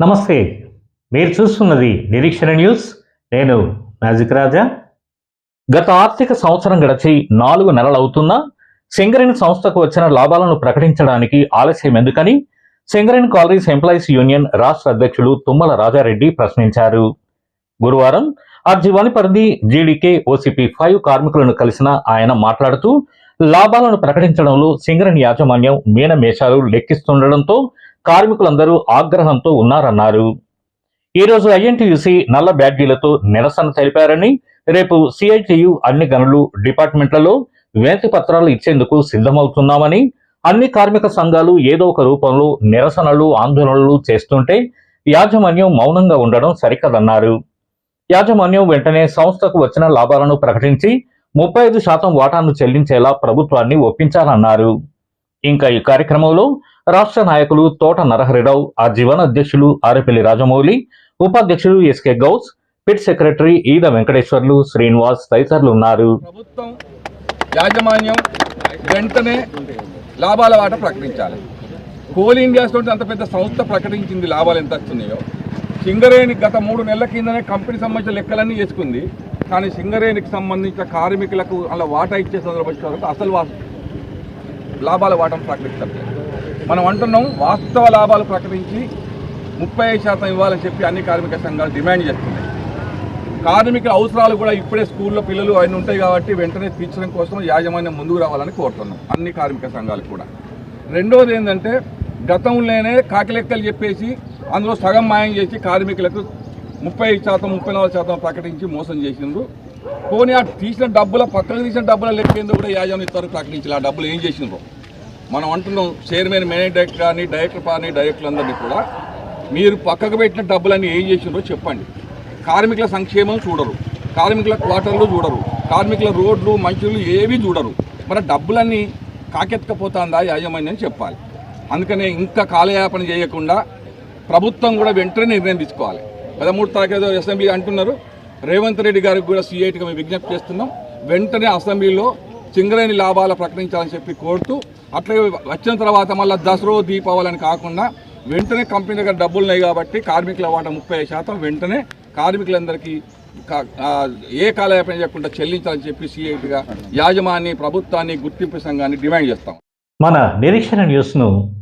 నమస్తే మీరు చూస్తున్నది నిరీక్షణ న్యూస్. నేను మ్యాజిక్ రాజా. గత ఆర్థిక సంవత్సరం గడిచి నాలుగు నెలలవుతున్నా సింగరేణి సంస్థకు వచ్చిన లాభాలను ప్రకటించడానికి ఆలస్యం ఎందుకని సింగరేణి కాలరీస్ ఎంప్లాయీస్ యూనియన్ రాష్ట్ర అధ్యక్షులు తుమ్మల రాజారెడ్డి ప్రశ్నించారు. గురువారం అర్జీవాణి పరిధి జీడీకే ఓసిపి ఫైవ్ కార్మికులను కలిసిన ఆయన మాట్లాడుతూ లాభాలను ప్రకటించడంలో సింగరణి యాజమాన్యం మీనమేషాలు లెక్కిస్తుండటంతో కార్మికులందరూ ఆగ్రహంతో ఉన్నారన్నారు. ఈ రోజు ఐఎన్టీయూసీ నల్ల బ్యాడ్జీలతో నిరసన తెలిపారని రేపు సిఐటియు అన్ని గనులు డిపార్ట్మెంట్లలో వినతి పత్రాలు ఇచ్చేందుకు సిద్ధమవుతున్నామని అన్ని కార్మిక సంఘాలు ఏదో ఒక రూపంలో నిరసనలు ఆందోళనలు చేస్తుంటే యాజమాన్యం మౌనంగా ఉండడం సరికదన్నారు. యాజమాన్యం వెంటనే సంస్థకు వచ్చిన లాభాలను ప్రకటించి ముప్పై ఐదు శాతం వాటాను చెల్లించేలా ప్రభుత్వాన్ని ఒప్పించాలన్నారు. ఇంకా ఈ కార్యక్రమంలో రాష్ట్ర నాయకులు తోట నరహరిరావు ఆ జీవన అధ్యక్షులు ఆరేపల్లి రాజమౌళి ఉపాధ్యక్షులు ఎస్కే గౌస్ పిట్ సెక్రటరీ ఈద వెంకటేశ్వర్లు శ్రీనివాస్ తదితరులు ఉన్నారు ప్రభుత్వం యాజమాన్యం వెంటనే లాభాల వాట ప్రకటించాలి. కోల్ ఇండియా అంత పెద్ద సంస్థ ప్రకటించింది లాభాలు ఎంత వస్తున్నాయో సింగరేణి గత మూడు నెలల కిందనే కంపెనీ సంబంధించిన లెక్కలన్నీ చేసుకుంది కానీ సింగరేణికి సంబంధించిన కార్మికులకు అలా వాటా ఇచ్చే సందర్భం అసలు వా లాభాల వాటం ప్రకటిస్తారు మనం అంటున్నాం వాస్తవ లాభాలు ప్రకటించి ముప్పై శాతం ఇవ్వాలని చెప్పి అన్ని కార్మిక సంఘాలు డిమాండ్ చేస్తున్నాయి. కార్మికుల అవసరాలు కూడా ఇప్పుడే స్కూల్లో పిల్లలు అవన్నీ ఉంటాయి కాబట్టి వెంటనే తీర్చడం కోసం యాజమాన్యం ముందుకు రావాలని కోరుతున్నాం. అన్ని కార్మిక సంఘాలు కూడా. రెండవది ఏంటంటే గతంలోనే కాకిలెక్కలు చెప్పేసి అందులో సగం మాయం చేసి కార్మికులకు ముప్పై శాతం ముప్పై నాలుగు శాతం ప్రకటించి మోసం చేసిండ్రు. పోనీ ఆ తీసిన డబ్బుల పక్కకు తీసిన డబ్బుల లెక్కేందుకు కూడా యాజమాన్యం ఇస్తారు ప్రకటించారు ఆ డబ్బులు ఏం చేసిండ్రు? మనం అంటున్నాం చైర్మన్ మేనేజ్ డైరెక్టర్ కానీ డైరెక్టర్ కానీ డైరెక్టర్లందరినీ కూడా మీరు పక్కకు పెట్టిన డబ్బులన్నీ ఏం చేసిండ్రో చెప్పండి. కార్మికుల సంక్షేమం చూడరు. కార్మికుల క్వార్టర్లు చూడరు. కార్మికుల రోడ్లు మంచులు ఏవి చూడరు. మరి డబ్బులన్నీ కాకెత్తకపోతుందా యాజమాన్యం చెప్పాలి. అందుకనే ఇంకా కాలయాపన చేయకుండా ప్రభుత్వం కూడా వెంటనే నిర్ణయం తీసుకోవాలి. పదమూడు తారీఖు అసెంబ్లీ అంటున్నారు. రేవంత్ రెడ్డి గారికి కూడా సీఐటిగా మేము విజ్ఞప్తి చేస్తున్నాం. వెంటనే అసెంబ్లీలో చింగరేని లాభాలు ప్రకటించాలని చెప్పి కోరుతూ అట్లే వచ్చిన తర్వాత మళ్ళీ దసరా దీపావళి అని కాకుండా వెంటనే కంపెనీ దగ్గర డబ్బులు ఉన్నాయి కాబట్టి కార్మికుల వాటా ముప్పై శాతం వెంటనే కార్మికులందరికీ ఏ కాలయాపన చేయకుండా చెల్లించాలని చెప్పి సీఐటిగా యాజమాన్య ప్రభుత్వాన్ని గుర్తింపు సంఘాన్ని డిమాండ్ చేస్తాం. మన నిరీక్షణ న్యూస్ను